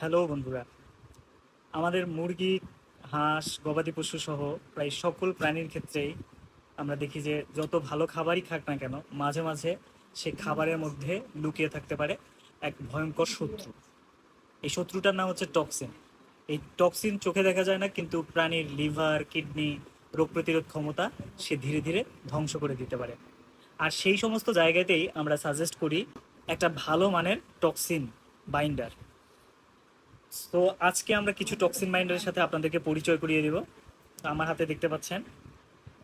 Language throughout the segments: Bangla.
হ্যালো বন্ধুরা। আমাদের মুরগি, হাঁস, গবাদি পশু সহ প্রায় সকল প্রাণীর ক্ষেত্রেই আমরা দেখি যে যত ভালো খাবারই খাক না কেন, মাঝে মাঝে সে খাবারের মধ্যে লুকিয়ে থাকতে পারে এক ভয়ঙ্কর শত্রু। এই শত্রুটার নাম হচ্ছে টক্সিন। এই টক্সিন চোখে দেখা যায় না, কিন্তু প্রাণীর লিভার, কিডনি, রোগ প্রতিরোধ ক্ষমতা সে ধীরে ধীরে ধ্বংস করে দিতে পারে। আর সেই সমস্ত জায়গাতেই আমরা সাজেস্ট করি একটা ভালো মানের টক্সিন বাইন্ডার তো আজকে আমরা কিছু টক্সিন বাইন্ডারের সাথে আপনাদেরকে পরিচয় করিয়ে দিব। আমার হাতে দেখতে পাচ্ছেন,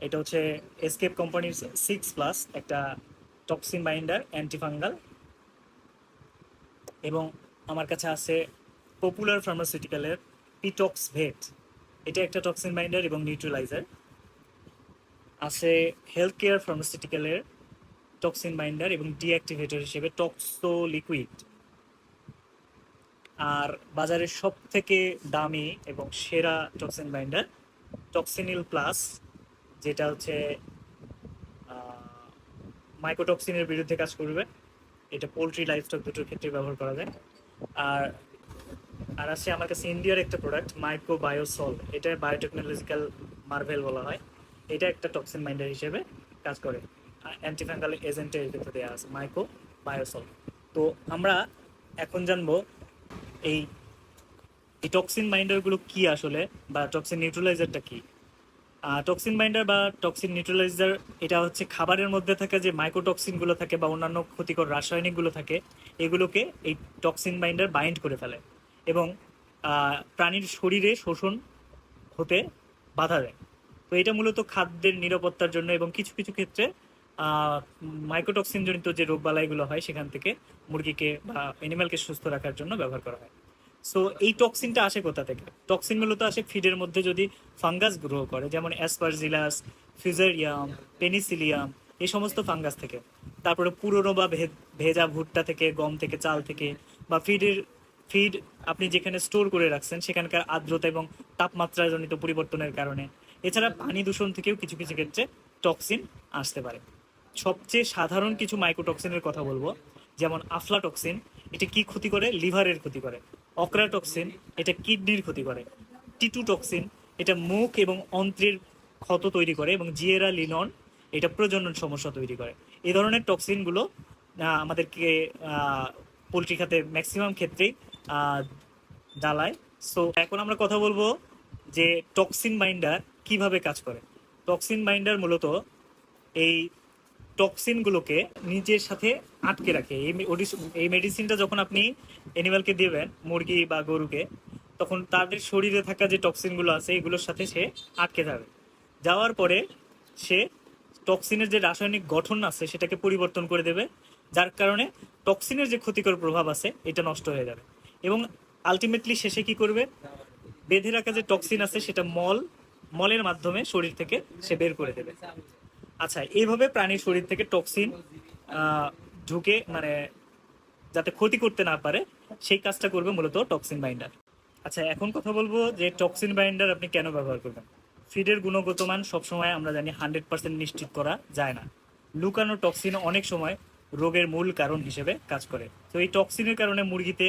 এটা হচ্ছে এসকেপ কোম্পানির সিক্স প্লাস একটা টক্সিন বাইন্ডার অ্যান্টিফাঙ্গাল এবং আমার কাছে আছে পপুলার ফার্মাসিউটিক্যালের পিটক্স ভেট এটা একটা টক্সিন বাইন্ডার এবং নিউট্রালাইজার আছে হেলথ কেয়ার ফার্মাসিউটিক্যালের টক্সিন বাইন্ডার এবং ডিঅ্যাক্টিভেটর হিসেবে টক্সো লিকুইড আর বাজারের সব থেকে দামি এবং সেরা টক্সিন বাইন্ডার, টক্সিনিল প্লাস, যেটা হচ্ছে মাইক্রোটক্সিনের বিরুদ্ধে কাজ করবে। এটা পোলট্রি লাইফস্টক দুটোর ক্ষেত্রে ব্যবহার করা যায়। আর আর আছে আমার কাছে ইন্ডিয়ার একটা প্রোডাক্ট মাইক্রো বায়োসল এটা বায়োটেকনোলজিক্যাল মার্ভেল বলা হয়। এটা একটা টক্সিন বাইন্ডার হিসেবে কাজ করে। অ্যান্টিফাঙ্গাল এজেন্টের ভিতরে দেওয়া আছে মাইক্রো বায়োসল তো আমরা এখন জানব এই এই টক্সিন বাইন্ডারগুলো কি আসলে? বা টক্সিন নিউট্রালাইজারটা কি? টক্সিন বাইন্ডার বা টক্সিন নিউট্রালাইজার এটা হচ্ছে খাবারের মধ্যে থাকে যে মাইক্রোটক্সিনগুলো থাকে বা অন্যান্য ক্ষতিকর রাসায়নিকগুলো থাকে, এগুলোকে এই টক্সিন বাইন্ডার বাইন্ড করে ফেলে এবং প্রাণীর শরীরে শোষণ হতে বাধা দেয়। তো এটা মূলত খাদ্যের নিরাপত্তার জন্য এবং কিছু কিছু ক্ষেত্রে মাইক্রোটক্সিন জনিত যে রোগবালাইগুলো হয় সেখান থেকে মুরগিকে বা অ্যানিমালকে সুস্থ রাখার জন্য ব্যবহার করা হয়। সো এই টক্সিনটা আসে কোথা থেকে? টক্সিন মূলত আসে ফিডের মধ্যে যদি ফাঙ্গাস গ্রো করে, যেমন অ্যাসপারজিলাস ফিজারিয়াম পেনিসিলিয়াম এই সমস্ত ফাঙ্গাস থেকে। তারপরে পুরনো বা ভেজা ভুট্টা থেকে, গম থেকে, চাল থেকে বা ফিডের ফিড আপনি যেখানে স্টোর করে রাখছেন সেখানকার আর্দ্রতা এবং তাপমাত্রা জনিত পরিবর্তনের কারণে। এছাড়া পানি দূষণ থেকেও কিছু কিছু ক্ষেত্রে টক্সিন আসতে পারে। সবচেয়ে সাধারণ কিছু মাইক্রোটক্সিনের কথা বলব, যেমন আফলাটক্সিন এটা কি ক্ষতি করে? লিভারের ক্ষতি করে। অক্রাটক্সিন এটা কিডনির ক্ষতি করে। টিটুটক্সিন এটা মুখ এবং অন্ত্রের ক্ষত তৈরি করে এবং জিয়েরা লিনন এটা প্রজনন সমস্যা তৈরি করে। এই ধরনের টক্সিনগুলো আমাদেরকে পোলট্রি খাতে ম্যাক্সিমাম ক্ষেত্রেই জ্বালায়। সো এখন আমরা কথা বলব যে টক্সিন বাইন্ডার কীভাবে কাজ করে। টক্সিন বাইন্ডার মূলত এই টক্সিনগুলোকে নিজের সাথে আটকে রাখে। এই মেডিসিনটা যখন আপনি অ্যানিমালকে দেবেন, মুরগি বা গরুকে, তখন তাদের শরীরে থাকা যে টক্সিনগুলো আছে, এগুলোর সাথে সে আটকে যাবে। যাওয়ার পরে সে টক্সিনের যে রাসায়নিক গঠন আছে, সেটাকে পরিবর্তন করে দেবে, যার কারণে টক্সিনের যে ক্ষতিকর প্রভাব আছে, এটা নষ্ট হয়ে যাবে। এবং আলটিমেটলি শেষে কি করবে? বেঁধে রাখা যে টক্সিন আছে, সেটা মল মলের মাধ্যমে শরীর থেকে সে বের করে দেবে। আচ্ছা এইভাবে প্রাণীর শরীর থেকে টক্সিন ঢুকে মানে যাতে ক্ষতি করতে না পারে, সেই কাজটা করবে মূলত টক্সিন বাইন্ডার আচ্ছা এখন কথা বলব যে টক্সিন বাইন্ডার আপনি কেন ব্যবহার করবেন? ফিডের গুণগত মান সবসময় আমরা জানি হান্ড্রেড পার্সেন্ট নিশ্চিত করা যায় না। লুকানো টক্সিন অনেক সময় রোগের মূল কারণ হিসেবে কাজ করে। তো এই টক্সিনের কারণে মুরগিতে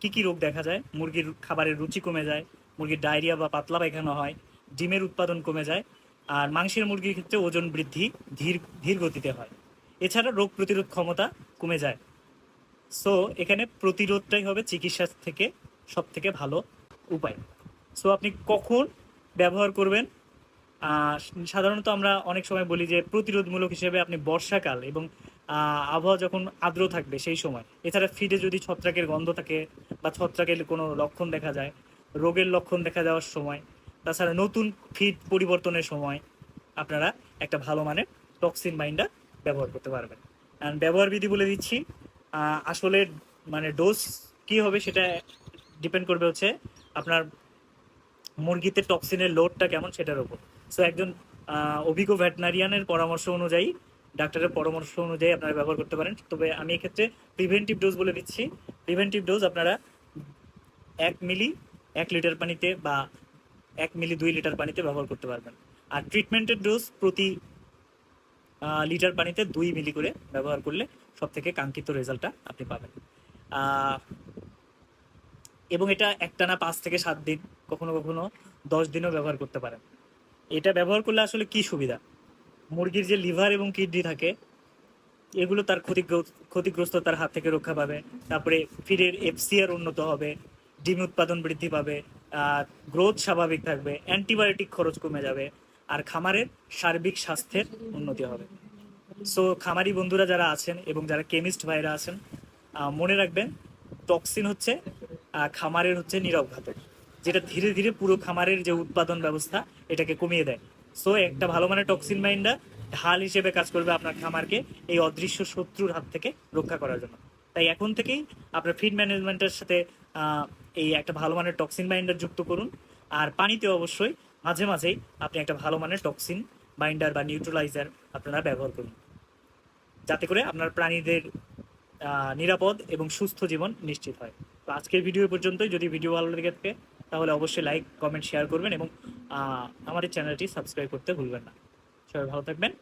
কি কি রোগ দেখা যায়? মুরগির খাবারের রুচি কমে যায়, মুরগির ডায়রিয়া বা পাতলা পায়খানা হয়, ডিমের উৎপাদন কমে যায় আর মাংসের মুরগির ক্ষেত্রে ওজন বৃদ্ধি ধীর ধীর গতিতে হয়। এছাড়া রোগ প্রতিরোধ ক্ষমতা কমে যায়। সো এখানে প্রতিরোধটাই হবে চিকিৎসা থেকে সব থেকে ভালো উপায়। সো আপনি কখন ব্যবহার করবেন? সাধারণত আমরা অনেক সময় বলি যে প্রতিরোধমূলক হিসেবে আপনি বর্ষাকাল এবং আবহাওয়া যখন আর্দ্র থাকবে সেই সময়। এছাড়া ফিডে যদি ছত্রাকের গন্ধ থাকে বা ছত্রাকের কোনো লক্ষণ দেখা যায়, রোগের লক্ষণ দেখা যাওয়ার সময় তাছাড়া নতুন ফিড পরিবর্তনের সময় আপনারা একটা ভালো মানের টক্সিন বাইন্ডার ব্যবহার করতে পারবেন। অ্যান্ড ব্যবহার বিধি বলে দিচ্ছি আসলে মানে ডোজ কি হবে সেটা ডিপেন্ড করবে হচ্ছে আপনার মুরগিতে টক্সিনের লোডটা কেমন সেটার উপর। সো একজন অভিজ্ঞ ভেটেনারিয়ানের পরামর্শ অনুযায়ী, ডাক্তারের পরামর্শ অনুযায়ী আপনারা ব্যবহার করতে পারেন। তবে আমি এক্ষেত্রে প্রিভেন্টিভ ডোজ বলে দিচ্ছি। প্রিভেন্টিভ ডোজ আপনারা এক মিলি এক লিটার পানিতে বা এক মিলি দুই লিটার পানিতে ব্যবহার করতে পারবেন। আর ট্রিটমেন্টের ডোজ প্রতি লিটার পানিতে দুই মিলি করে ব্যবহার করলে সব থেকে কাঙ্ক্ষিত রেজাল্টটা আপনি পাবেন। এবং এটা একটানা পাঁচ থেকে সাত দিন, কখনো কখনো দশ দিনও ব্যবহার করতে পারেন। এটা ব্যবহার করলে আসলে কি সুবিধা? মুরগির যে লিভার এবং কিডনি থাকে, এগুলো তার ক্ষতিগ্রস্ত তার হাত থেকে রক্ষা পাবে। তারপরে ফিরের এফসিআর উন্নত হবে, ডিম উৎপাদন বৃদ্ধি পাবে গ্রোথ স্বাভাবিক থাকবে, অ্যান্টিবায়োটিক খরচ কমে যাবে, আর খামারের সার্বিক স্বাস্থ্যের উন্নতি হবে। সো খামারি বন্ধুরা যারা আছেন এবং যারা কেমিস্ট ভাইরা আছেন মনে রাখবেন টক্সিন হচ্ছে খামারের হচ্ছে নীরব ঘাতক, যেটা ধীরে ধীরে পুরো খামারের যে উৎপাদন ব্যবস্থা, এটাকে কমিয়ে দেয়। সো একটা ভালো মানের টক্সিন মাইন্ডা ঢাল হিসেবে কাজ করবে আপনার খামারকে এই অদৃশ্য শত্রুর হাত থেকে রক্ষা করার জন্য। তাই এখন থেকেই আপনার ফিড ম্যানেজমেন্টের সাথে এই একটা ভালো মানের টক্সিন বাইন্ডার যুক্ত করুন। আর পানিতে অবশ্যই মাঝে মাঝেই আপনি একটা ভালো মানের টক্সিন বাইন্ডার বা নিউট্রালাইজার আপনারা ব্যবহার করুন। যাতে করে আপনার প্রাণীদের নিরাপদ এবং সুস্থ জীবন নিশ্চিত হয়। তো আজকের ভিডিও পর্যন্তই। যদি ভিডিও ভালো লেগে থাকে, তাহলে অবশ্যই লাইক কমেন্ট শেয়ার করবেন এবং এই চ্যানেলটি সাবস্ক্রাইব করতে ভুলবেন না। সবাই ভালো থাকবেন।